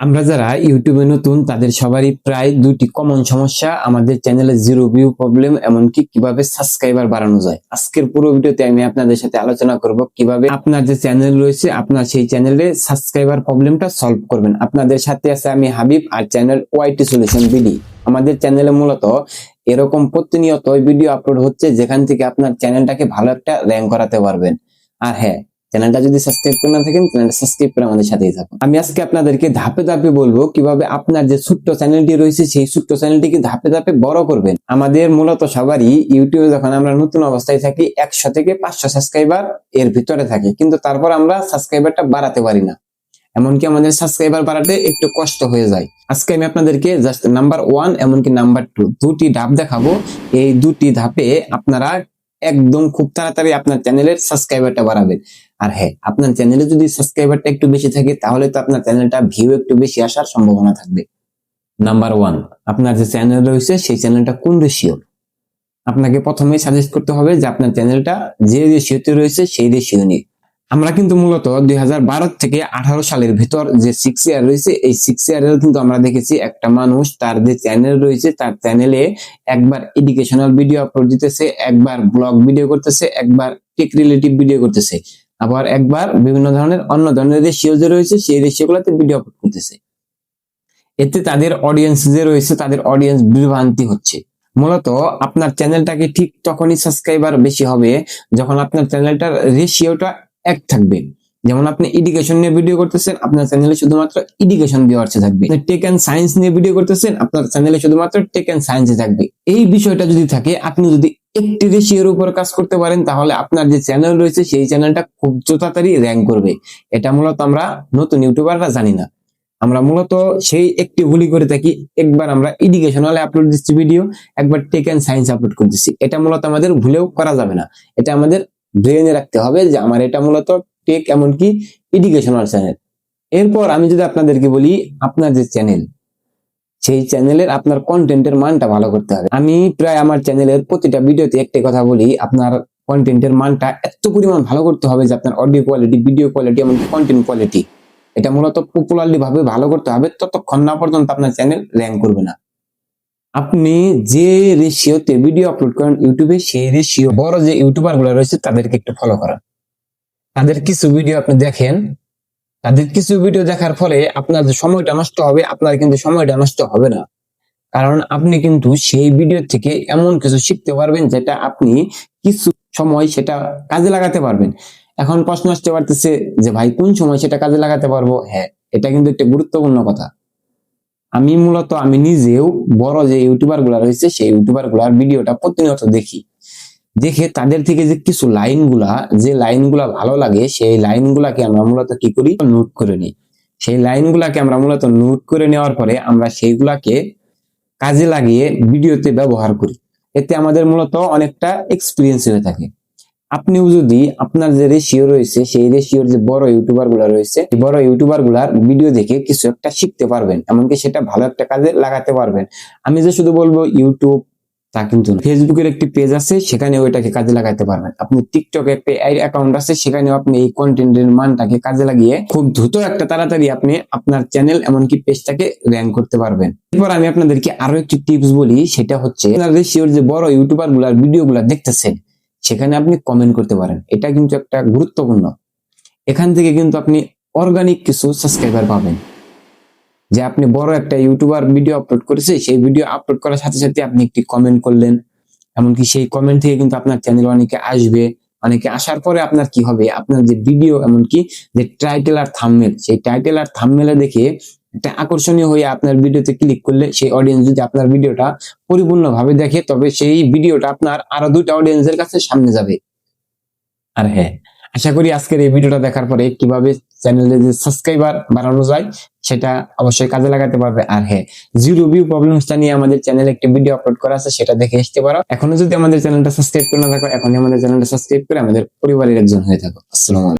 আমরা যারা ইউটিউবে নতুন, তাদের সবারই প্রায় দুটি কমন সমস্যা। আমাদের চ্যানেলে জিরো ভিউ প্রবলেম এমনকি কীভাবে সাবস্ক্রাইবার বাড়ানো যায়। আজকের পুরো ভিডিওতে আমি আপনাদের সাথে আলোচনা করব কীভাবে আপনার যে চ্যানেল রয়েছে, আপনার সেই চ্যানেলে সাবস্ক্রাইবার প্রবলেমটা সলভ করবেন। আপনাদের সাথে আছে আমি হাবিব আর channel Y T solution B D আমাদের চ্যানেলে মূলত এরকম প্রতিনিয়ত ভিডিও আপলোড হচ্ছে, যেখান থেকে আপনার চ্যানেলটাকে ভালো একটা র্যাঙ্ক করাতে পারবেন। আর হ্যাঁ চ্যানেলটা যদি সাবস্ক্রাইব করে না থাকেন, চ্যানেলটা সাবস্ক্রাইব করে আমাদের সাথেই থাকুন। আমি আজকে আপনাদেরকে ধাপে ধাপে বলব কীভাবে আপনার যে ছোট্ট চ্যানেলটি রয়েছে, সেই ছোট্ট চ্যানেলটিকে ধাপে ধাপে বড় করবেন। আমাদের মূলত সবারই ইউটিউবে যখন আমরা নতুন অবস্থায় থাকি, একশো থেকে পাঁচশো সাবস্ক্রাইবার এর ভিতরে থাকে। কিন্তু তারপর আমরা সাবস্ক্রাইবারটা বাড়াতে পারি না। এমনকি আমাদের সাবস্ক্রাইবার বাড়াতে একটু কষ্ট হয়ে যায়। আজকে আমি আপনাদেরকে জাস্ট নাম্বার ওয়ান এমনকি নাম্বার টু দুটি ধাপ দেখাবো। এই দুটি ধাপে আপনারা একদম খুব তাড়াতাড়ি আপনার চ্যানেলের সাবস্ক্রাইবারটা বাড়াবেন। আর হ্যাঁ আপনার চ্যানেলে যদি সাবস্ক্রাইবারটা একটু বেশি থাকে, তাহলে তো আপনার চ্যানেলটা ভিউ একটু বেশি আসার সম্ভাবনা থাকবে। নাম্বার ওয়ান আপনার যে চ্যানেল রয়েছে, সেই চ্যানেলটা কোন রেশিও আপনাকে প্রথমেই সাজেস্ট করতে হবে যে আপনার চ্যানেলটা যে রেশিওতে রয়েছে, সেই রেশিও নিয়ে। আমরা কিন্তু মূলত দুই হাজার বারো থেকে আঠারো সালের ভিতর যে সিক্স ইয়ার রয়েছে, এই সিক্স ইয়ারেও কিন্তু আমরা দেখেছি একটা মানুষ তার যে চ্যানেল রয়েছে, তার চ্যানেলে একবার এডুকেশনাল ভিডিও আপলোড দিতেছে, একবার ব্লগ ভিডিও করতেছে, একবার টেক রিলেটিভ ভিডিও করতেছে, আবার একবার বিভিন্ন ধরনের অন্য ধরনের রেশিও যে রয়েছে, সেই রেশিও গুলোতে ভিডিও আপলোড করতেছে। এতে তাদের অডিয়েন্স যে রয়েছে, তাদের অডিয়েন্স বিভ্রান্তি হচ্ছে। মূলত আপনার চ্যানেলটাকে ঠিক তখনই সাবস্ক্রাইবার বেশি হবে যখন আপনার চ্যানেলটার রেশিওটা এক থাকবে যেমন আপনি এডুকেশন নিয়ে ভিডিও করতেছেন, আপনার চ্যানেলে শুধুমাত্র এডুকেশন ভিউয়ার্সে থাকবে। টেক অ্যান্ড সায়েন্স নিয়ে ভিডিও করতেছেন, আপনার চ্যানেলে শুধুমাত্র টেক অ্যান্ড সায়েন্সে থাকবে। এই বিষয়টা যদি থাকে, আপনি যদি একটি রেশিওর উপর কাজ করতে পারেন, তাহলে আপনার যে চ্যানেল রয়েছে, সেই চ্যানেলটা খুব তাড়াতাড়ি র্যাঙ্ক করবে। এটা মূলত আমরা নতুন ইউটিউবাররা জানি না। আমরা মূলত সেই একটি ভুলই করে থাকি। একবার আমরা এডুকেশনালে আপলোড দিচ্ছি ভিডিও একবার টেক অ্যান্ড সায়েন্স আপলোড করতেছি এটা মূলত আমাদের ভুলেও করা যাবে না। এটা আমাদের ব্রেনে রাখতে হবে যে আমার এটা মূলত টেক এমনকি এডুকেশনাল চ্যানেল। এরপর আমি যদি আপনাদেরকে বলি আপনার যে চ্যানেল, সেই চ্যানেলের আপনার কন্টেন্টের মানটা ভালো করতে হবে। আমি প্রায় আমার চ্যানেলের প্রতিটা ভিডিওতে একটি কথা বলি, আপনার কন্টেন্টের মানটা এত পরিমাণ ভালো করতে হবে যে আপনার অডিও কোয়ালিটি, ভিডিও কোয়ালিটি এমনকি কন্টেন্ট কোয়ালিটি, এটা মূলত পপুলারলি ভাবে ভালো করতে হবে। ততক্ষণ না পর্যন্ত আপনার চ্যানেল র্যাঙ্ক করবে না। আপনি যে রেশিওতে ভিডিও আপলোড করেন ইউটিউবে, সেই রেশিও বড় যে ইউটিউবারগুলো রয়েছে, তাদেরকে একটু ফলো করেন। তাদের কিছু ভিডিও আপনি দেখেন। তাদের কিছু ভিডিও দেখার ফলে আপনার যে সময়টা নষ্ট হবে, আপনার কিন্তু সময়টা নষ্ট হবে না। কারণ আপনি কিন্তু সেই ভিডিও থেকে এমন কিছু শিখতে পারবেন, যেটা আপনি কিছু সময় সেটা কাজে লাগাতে পারবেন। এখন প্রশ্ন আসতে পারতেছে যে, ভাই, কোন সময় সেটা কাজে লাগাতে পারব? হ্যাঁ এটা কিন্তু একটা গুরুত্বপূর্ণ কথা। আমি মূলত, আমি নিজেও বড় যে ইউটিউবারগুলা রয়েছে, সেই ইউটিউবারগুলার ভিডিওটা প্রতিনিয়ত দেখি। দেখে তাদের থেকে যে কিছু লাইনগুলা, যে লাইনগুলা ভালো লাগে, সেই লাইন গুলাকে আমরা মূলত কি করি? নোট করে নিই। সেই লাইন গুলাকে আমরা মূলত নোট করে নেওয়ার পরে আমরা সেইগুলাকে কাজে লাগিয়ে ভিডিওতে ব্যবহার করি। এতে আমাদের মূলত অনেকটা এক্সপিরিয়েন্স হয়ে থাকে। আপনিও যদি আপনার যে রেশিও রয়েছে, সেই রেশিওর যে বড় ইউটিউবারগুলা রয়েছে বড় ইউটিউবারগুলার ভিডিও দেখে কিছু একটা শিখতে পারবেন। এমনকি সেটা ভালো একটা কাজে লাগাতে পারবেন। আমি যে শুধু বলব ইউটিউব তা কিন্তু। ফেসবুকের একটি পেজ আছে সেখানে ওইটাকে কাজে লাগাতে পারবেন। আপনি টিকটকে একটা অ্যাকাউন্ট আছে, সেখানেও আপনি এই কন্টেন্টের মানটাকে কাজে লাগিয়ে খুব দ্রুত একটা তাড়াতাড়ি আপনি আপনার চ্যানেল এমনকি পেজটাকে র্যাঙ্ক করতে পারবেন। এরপর আমি আপনাদেরকে আরও একটি টিপস বলি, সেটা হচ্ছে, আপনার রেশিওর যে বড় ইউটিউবারগুলার ভিডিও গুলা দেখতেছেন সেখানে আপনি কমেন্ট করতে পারেন। এটা কিন্তু একটা গুরুত্বপূর্ণ। এখান থেকে কিন্তু আপনি অর্গানিক কিছু সাবস্ক্রাইবার পাবেন। যে আপনি বড় একটা ইউটিউবার ভিডিও আপলোড করেছে, সেই ভিডিও আপলোড করার সাথে সাথে আপনি একটি কমেন্ট করলেন। এমনকি সেই কমেন্ট থেকে কিন্তু আপনার চ্যানেল অনেকে আসবে। অনেকে আসার পরে আপনার কি হবে? আপনার যে ভিডিও এমনকি যে টাইটেল আর থামমেল সেই টাইটেল আর থামমেলে দেখে একটা আকর্ষণীয় হয়ে আপনার ভিডিওতে ক্লিক করলে সেই অডিয়েন্স যদি আপনার ভিডিওটা পরিপূর্ণভাবে দেখে, তবে সেই ভিডিওটা আপনার আরও দুইটা অডিয়েন্সের কাছে সামনে যাবে। আর হ্যাঁ আশা করি আজকের এই ভিডিওটা দেখার পরে কীভাবে চ্যানেলে যে সাবস্ক্রাইবার বাড়ানো যায়, সেটা অবশ্যই কাজে লাগাতে পারবে। আর হ্যাঁ জিরো ভিউ প্রবলেমসটা নিয়ে আমাদের চ্যানেলে একটি ভিডিও আপলোড করা আছে, সেটা দেখে আসতে পারো। এখনও যদি আমাদের চ্যানেলটা সাবস্ক্রাইব করে না থাকো, এখনই আমাদের চ্যানেলটা সাবস্ক্রাইব করে আমাদের পরিবারের একজন হয়ে থাকো। আসসালামু